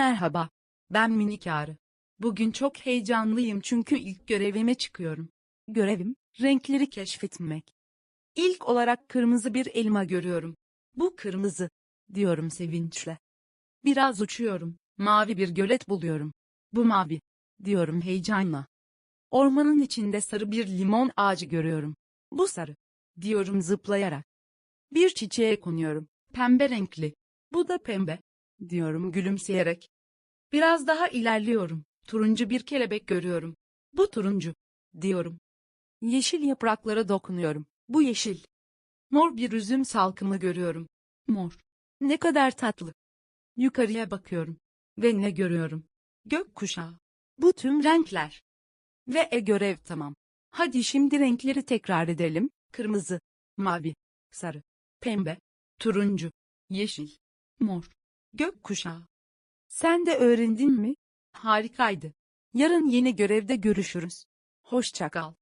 Merhaba. Ben minik arı. Bugün çok heyecanlıyım çünkü ilk görevime çıkıyorum. Görevim, renkleri keşfetmek. İlk olarak kırmızı bir elma görüyorum. Bu kırmızı, diyorum sevinçle. Biraz uçuyorum, mavi bir gölet buluyorum. Bu mavi, diyorum heyecanla. Ormanın içinde sarı bir limon ağacı görüyorum. Bu sarı, diyorum zıplayarak. Bir çiçeğe konuyorum, pembe renkli. Bu da pembe, diyorum gülümseyerek. Biraz daha ilerliyorum. Turuncu bir kelebek görüyorum. Bu turuncu, diyorum. Yeşil yapraklara dokunuyorum. Bu yeşil. Mor bir üzüm salkımı görüyorum. Mor. Ne kadar tatlı. Yukarıya bakıyorum. Ve ne görüyorum? Gökkuşağı. Bu tüm renkler. Ve e görev tamam. Hadi şimdi renkleri tekrar edelim. Kırmızı, mavi, sarı, pembe, turuncu, yeşil, mor, gökkuşağı. Sen de öğrendin mi? Harikaydı. Yarın yeni görevde görüşürüz. Hoşça kal.